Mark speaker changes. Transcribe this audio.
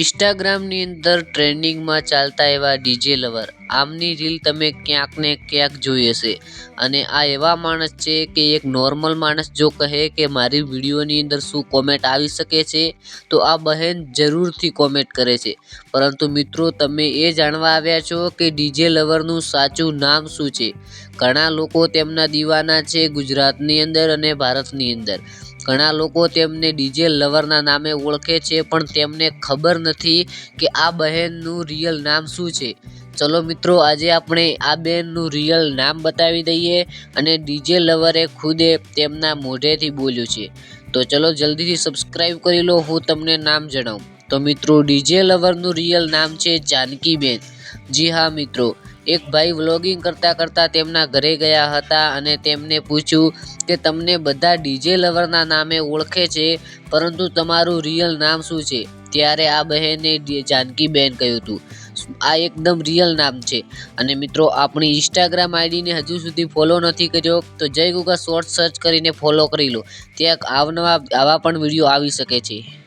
Speaker 1: ઇન્સ્ટાગ્રામની અંદર ટ્રેન્ડિંગમાં ચાલતા એવા ડીજે લવર. આમની રીલ તમે ક્યાંક ને ક્યાંક જોઈ હશે. અને આ એવા માણસ છે કે એક નોર્મલ માણસ જો કહે કે મારી વિડીયોની અંદર શું કોમેન્ટ આવી શકે છે, તો આ બહેન જરૂરથી કોમેન્ટ કરે છે. પરંતુ મિત્રો, તમે એ જાણવા આવ્યા છો કે ડીજે લવરનું સાચું નામ શું છે? ઘણા લોકો તેમના દીવાના છે ગુજરાતની અંદર અને ભારતની અંદર. ઘણા લોકો તેમને ડીજે લવરના નામે ઓળખે છે, પણ તેમને ખબર નથી કે આ બહેનનું રિયલ નામ શું છે. ચલો મિત્રો, આજે આપણે આ બહેનનું રિયલ નામ બતાવી દઈએ અને ડીજે લવરે ખુદે તેમના મોઢેથી બોલ્યું છે. તો ચલો જલ્દીથી સબસ્ક્રાઈબ કરી લો, હું તમને નામ જણાવું. તો મિત્રો ડીજે લવરનું રિયલ નામ છે જાનકીબેન. જી હા મિત્રો એક ભાઈ વ્લોગિંગ કરતાં કરતાં તેમના ઘરે ગયા હતા અને તેમને પૂછ્યું કે તમને બધા ડીજે લવરના નામે ઓળખે છે, પરંતુ તમારું રિયલ નામ શું છે? ત્યારે આ બહેને જાનકીબેન કહ્યું હતું. આ એકદમ રિયલ નામ છે. અને મિત્રો, આપણી ઇન્સ્ટાગ્રામ આઈડીને હજુ સુધી ફોલો નથી કર્યો, તો જય ગુગા શોર્ટ સર્ચ કરીને ફોલો કરી લો. ત્યાં આવનવા આવા પણ વીડિયો આવી શકે છે.